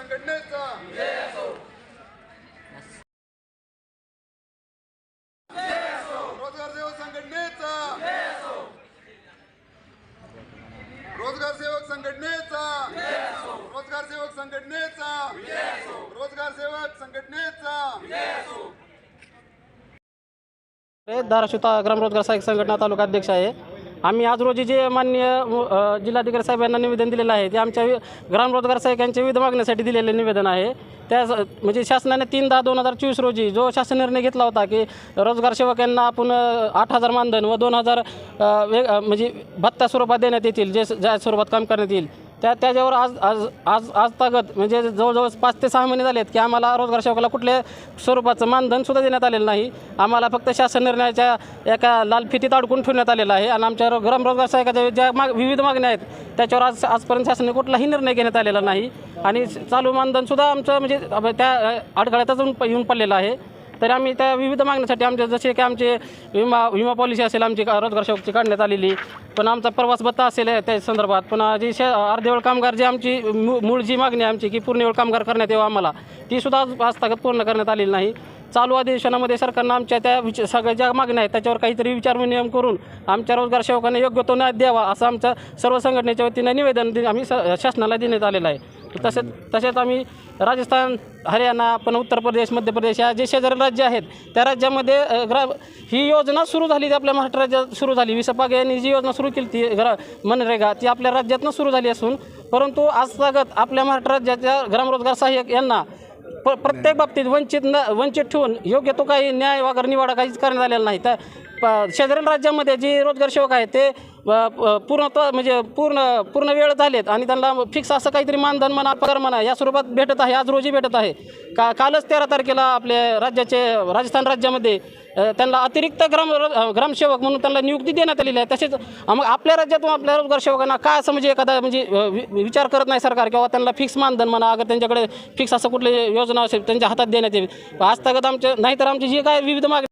संघटनेचा. रोजगार सेवक संघटनेचा. रोजगार सेवक संघटनेचा. रोजगार सेवक संघटनेचा. रोजगार सेवक संघटनेचा. धाराशिव ता ग्रामरोजगार सहाय्यक संघटना तालुका अध्यक्ष आहे. आम्ही आज रोजी जे मान्य जिल्हाधिकारी साहेब यांना निवेदन दिलेलं आहे ते आमच्या ग्रामरोजगार सहाय्यकांच्या विविध मागण्यासाठी दिलेले निवेदन आहे. त्या म्हणजे शासनाने तीन दहा दोन हजार चोवीस रोजी जो शासन निर्णय घेतला होता की रोजगार सेवकांना आपण आठ हजार मानधन व दोन हजार वेग म्हणजे भत्ता स्वरूपात देण्यात येतील जे ज्या स्वरूपात काम करण्यात येईल त्या त्याच्यावर आज आज आज आज तागत म्हणजे जवळजवळ पाच ते सहा महिने झालेत की आम्हाला रोजगार सेवकाला कुठल्या स्वरूपाचं मानधन सुद्धा देण्यात आलेलं नाही. आम्हाला फक्त शासन निर्णयाच्या एका लाल फितीत अडकून ठेवण्यात आलेलं आहे आणि आमच्या ग्राम रोजगार ज्या माग विविध मागण्या आहेत त्याच्यावर आज आजपर्यंत शासनाने कुठलाही निर्णय घेण्यात आलेला नाही. आणि चालू मानधनसुद्धा आमचं म्हणजे त्या अडखळ्यातच येऊन पडलेलं आहे. तर आम्ही त्या विविध मागण्यासाठी आमच्या जसे की आमचे विमा विमा पॉलिसी असेल आमची का- रोजगार शोकची काढण्यात आलेली. पण आमचा प्रवास भत्ता असेल त्या संदर्भात. पण जी शे अर्धेवळ कामगार जी आमची मू- मूळ जी मागणी आमची की पूर्णवेळ कामगार करण्यात यावं आम्हाला तीसुद्धा आज पूर्ण करण्यात आलेली नाही. चालू अधिवेशनामध्ये सरकारनं आमच्या त्या विच सगळ्या ज्या मागण्या आहेत त्याच्यावर काहीतरी विचारविनिमय करून आमच्या रोजगार सेवकांना योग्य तो न्याय द्यावा असं आमचं सर्व संघटनेच्या वतीनं निवेदन दि- आम्ही स- शासनाला देण्यात आलेलं आहे. तसेच तसेच आम्ही राजस्थान हरियाणा पण उत्तर प्रदेश मध्य प्रदेश या जे शेजारी राज्य आहेत त्या राज्यामध्ये ग्रा ही योजना सुरू झाली ती आपल्या महाराष्ट्र राज्यात सुरू झाली. विसपाग यांनी जी योजना सुरू केली ती ग्रा मनरेगा ती आपल्या राज्यातनं सुरू झाली असून परंतु आजतागत आपल्या महाराष्ट्र राज्याच्या ग्रामरोजगार सहाय्यक यांना प प्रत्येक बाबतीत वंचित न वंचित ठेवून योग्य तो काही न्याय वगैरे निवाडा काहीच करण्यात आलेला नाही. तर प- शेजारील राज्यामध्ये जे रोजगार सेवक आहेत ते पूर्णतः पूर्णत्व म्हणजे पूर्ण पूर्ण वेळ झालेत आणि त्यांना फिक्स असं काहीतरी मानधन म्हणा पगार म्हणा या स्वरूपात भेटत आहे आज रोजी भेटत आहे. का कालच तेरा तारखेला आपल्या राज्याचे राजस्थान राज्यामध्ये त्यांना अतिरिक्त ग्राम ग्रामसेवक म्हणून त्यांना नियुक्ती देण्यात आलेली आहे. तसेच मग आपल्या राज्यातून आपल्या रोजगार सेवकांना काय असं म्हणजे एखादा म्हणजे वि- विचार करत नाही सरकार किंवा त्यांना फिक्स मानधन म्हणा अगर त्यांच्याकडे फिक्स असं कुठली योजना असेल त्यांच्या हातात देण्यात येईल. आज तगत आमच्या नाहीतर आमची जी काय विविध मागणी